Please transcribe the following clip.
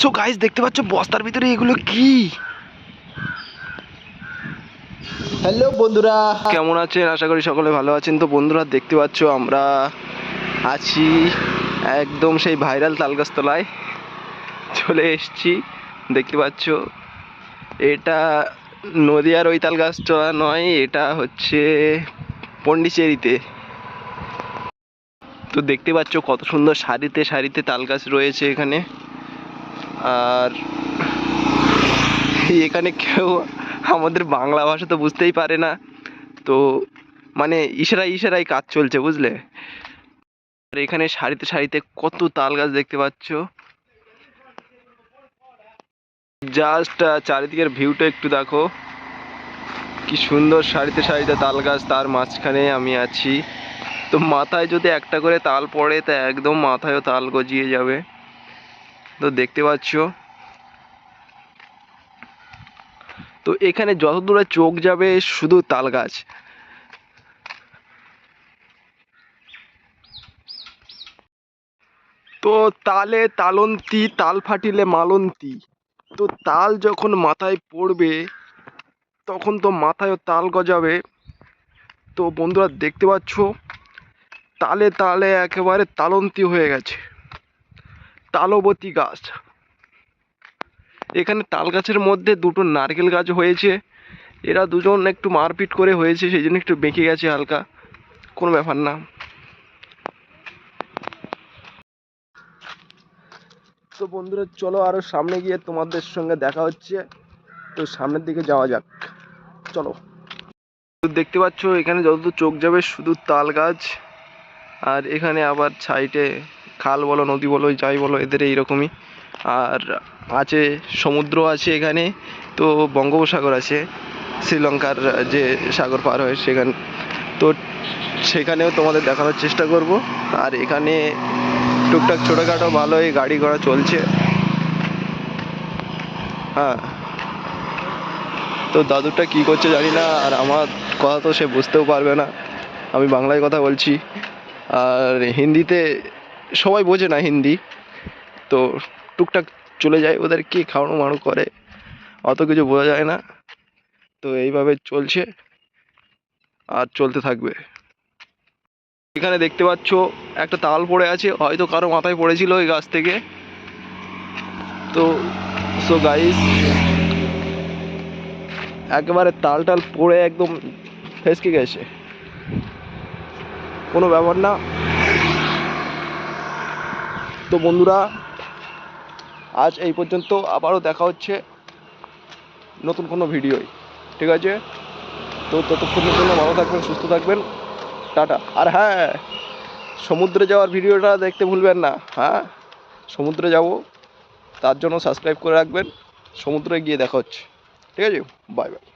So guys দেখতে পাচ্ছ বস্তার ভিতরে এগুলো কি? হ্যালো বন্ধুরা। কেমন আছেন? আশা করি সকলে ভালো আছেন। তো বন্ধুরা দেখতে পাচ্ছ আমরা আছি একদম সেই ভাইরাল তালগাছতলায়। চলে এসেছি। দেখতে পাচ্ছ এটা নদিয়ার ওই তালগাছতলা নয় এটা হচ্ছে পন্ডিচেরিতে। তো দেখতে পাচ্ছ কত সুন্দর সারিতে সারিতে তাল গাছ রয়েছে এখানে। আর এখানে কেউ আমাদের বাংলা ভাষা তো বুঝতেই পারে না। তো মানে ইশারায় ইশারায় কাজ চলছে, বুঝলে? আর এখানে সারিতে সারিতে কত তাল গাছ দেখতে পাচ্ছ। জাস্ট চারিদিকের ভিউটা একটু দেখো। কি সুন্দর সারিতে সারিতে তাল গাছ, তার মাঝখানে আমি আছি। তো মাথায় যদি একটা করে তাল পড়ে, তা একদম মাথায়ও তাল গজিয়ে যাবে। তো দেখতে পাচ্ছ। তো এখানে যত দূরে চোখ যাবে, শুধু তাল গাছ। তো তালে তালন্তি, তাল ফাটিলে মালন্তি। তো তাল যখন মাথায় পড়বে, তখন তো মাথায়ও তাল গজাবে। তো বন্ধুরা, দেখতে পাচ্ছ? তালে তালে একেবারে তালন্তি হয়ে গেছে। তালবতী গাছ। এখানে তাল গাছের মধ্যে দুটো নারকেল গাছ হয়েছে। এরা দুজন একটু মারপিট করে হয়েছে, সেই জন্য একটু বেঁকে গেছে হালকা। কোনো ব্যাপার না। তো বন্ধুরা, চলো আরও সামনে গিয়ে তোমাদের সঙ্গে দেখা হচ্ছে। তো সামনের দিকে যাওয়া যাক। চলো। দেখতে পাচ্ছ, এখানে যতদূর চোখ যাবে শুধু তাল গাছ। আর এখানে আবার সাইডে খাল বলো, নদী বলো, যাই বলো, এদের এইরকমই। আর আছে, সমুদ্র আছে এখানে, তো বঙ্গোপসাগর আছে, শ্রীলঙ্কার যে সাগর পার হয় সেখানে, তো সেখানেও তোমাদের দেখানোর চেষ্টা করব। আর এখানে টুকটাক ছোটোখাটো ভালোই গাড়ি ঘোড়া চলছে। হ্যাঁ। তো দাদুটা কি করছে জানি না, আর আমার কথা তো সে বুঝতেও পারবে না। আমি বাংলায় কথা বলছি। আর হিন্দিতে সবাই বোঝে না হিন্দি। তো টুকটাক চলে যায় ওদের কি খাওয়ানো মানো করে। অত কিছু বোঝা যায় না। তো এইভাবে চলছে। আর চলতে থাকবে। এখানে দেখতে পাচ্ছ, একটা তাল পড়ে আছে। হয়তো কারও মাথায় পড়েছিল ওই গাছ থেকে। তো সো গাইস একেবারে তাল টাল পড়ে একদম ফেসকে গেছে। কোনো ব্যাপার না। তো বন্ধুরা, আজ এই পর্যন্ত আবারও দেখা হচ্ছে নতুন কোনো ভিডিওয়। ঠিক আছে? তো ততক্ষণের জন্য ভালো থাকবেন, সুস্থ থাকবেন। টাটা। আর হ্যাঁ সমুদ্রে যাওয়ার ভিডিওটা দেখতে ভুলবেন না। হ্যাঁ সমুদ্রে যাব, তার জন্য সাবস্ক্রাইব করে রাখবেন। সমুদ্রে গিয়ে দেখা হচ্ছে। ঠিক আছে? Bye bye.